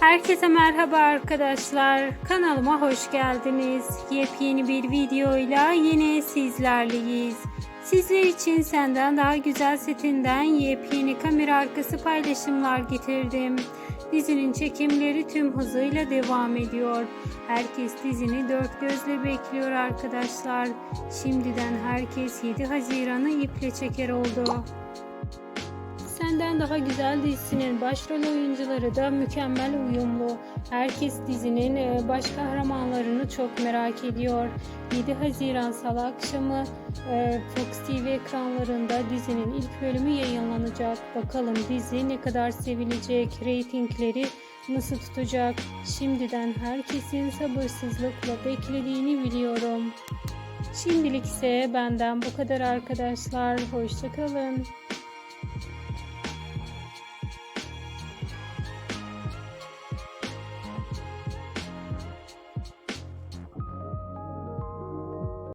Herkese merhaba arkadaşlar. Kanalıma hoş geldiniz. Yepyeni bir videoyla yine sizlerleyiz. Sizler için senden daha güzel setinden yepyeni kamera arkası paylaşımlar getirdim. Dizinin çekimleri tüm hızıyla devam ediyor. Herkes dizini dört gözle bekliyor arkadaşlar. Şimdiden herkes 7 Haziran'ı iple çeker oldu. Senden Daha Güzel dizisinin başrol oyuncuları da mükemmel uyumlu. Herkes dizinin e, baş kahramanlarını çok merak ediyor. 7 Haziran Salı akşamı e, Fox TV ekranlarında dizinin ilk bölümü yayınlanacak. Bakalım dizi ne kadar sevilecek, reytingleri nasıl tutacak? Şimdiden herkesin sabırsızlıkla beklediğini biliyorum. Şimdilik ise benden bu kadar arkadaşlar. Hoşçakalın.